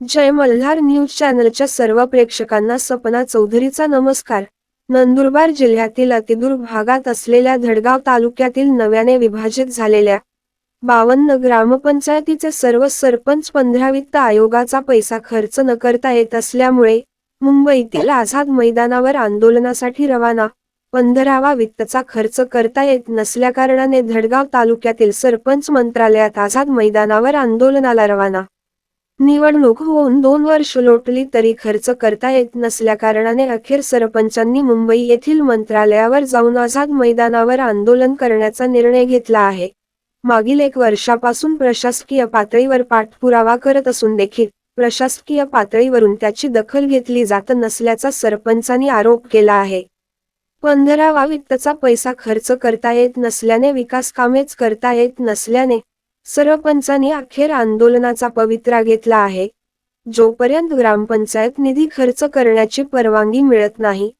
जय Malhar news चॅनलच्या सर्व प्रेक्षकांना सपना चौधरीचा नमस्कार. नंदुरबार जिल्ह्यातील अतिदूर भागात असलेल्या धडगाव तालुक्यातील नव्याने विभाजित झालेल्या बावन्न ग्रामपंचायतीचे सर्व सरपंच पंधरा वित्त आयोगाचा पैसा खर्च न करता येत असल्यामुळे मुंबईतील आझाद मैदानावर आंदोलनासाठी रवाना पंधरावा वित्तचा खर्च करता येत नसल्याकारणाने धडगाव तालुक्यातील सरपंच मंत्रालयात आझाद मैदानावर आंदोलनाला रवाना निवडणूक होऊन दोन वर्ष लोटली तरी खर्च करता येत नसल्याकारणाने अखेर सरपंचांनी मुंबई येथील मंत्रालयावर जाऊन आझाद मैदानावर आंदोलन करण्याचा निर्णय घेतला आहे. मागील एक वर्षापासून प्रशासकीय पातळीवर पाठपुरावा करत असून देखील प्रशासकीय पातळीवरून त्याची दखल घेतली जात नसल्याचा सरपंचांनी आरोप केला आहे. पंधरावा वित्तचा पैसा खर्च करता येत नसल्याने विकास कामेच करता येत नसल्याने सरपंचांनी अखेर आंदोलनाचा पवित्रा घेतला आहे. जोपर्यंत ग्रामपंचायत निधी खर्च करण्याची परवानगी मिळत नाही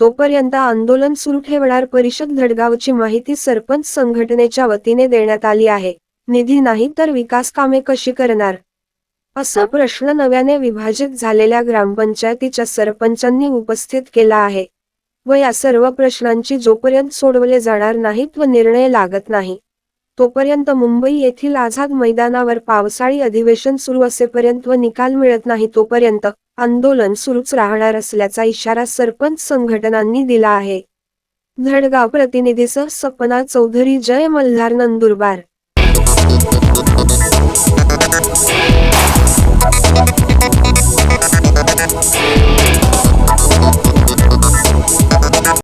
तोपर्यंत आंदोलन सुरू ठेवणार परिषद धडगावची माहिती सरपंच संघटनेच्या वतीने देण्यात आली आहे. निधी नाही तर विकास कामे कशी करणार? असा प्रश्न नव्याने विभाजित झालेल्या ग्रामपंचायतीच्या सरपंचांनी उपस्थित केला आहे. व या सर्व प्रश्नांची जोपर्यंत सोडवले जाणार नाहीत व निर्णय लागत नाही तोपर्यंत मुंबई येथील आझाद मैदानावर पावसाळी अधिवेशन सुरू असेपर्यंत व निकाल मिळत नाही तोपर्यंत आंदोलन सुरूच राहणार असल्याचा इशारा सरपंच संघटनांनी दिला आहे. धडगाव प्रतिनिधीसह सपना चौधरी जय मल्हार नंदुरबार.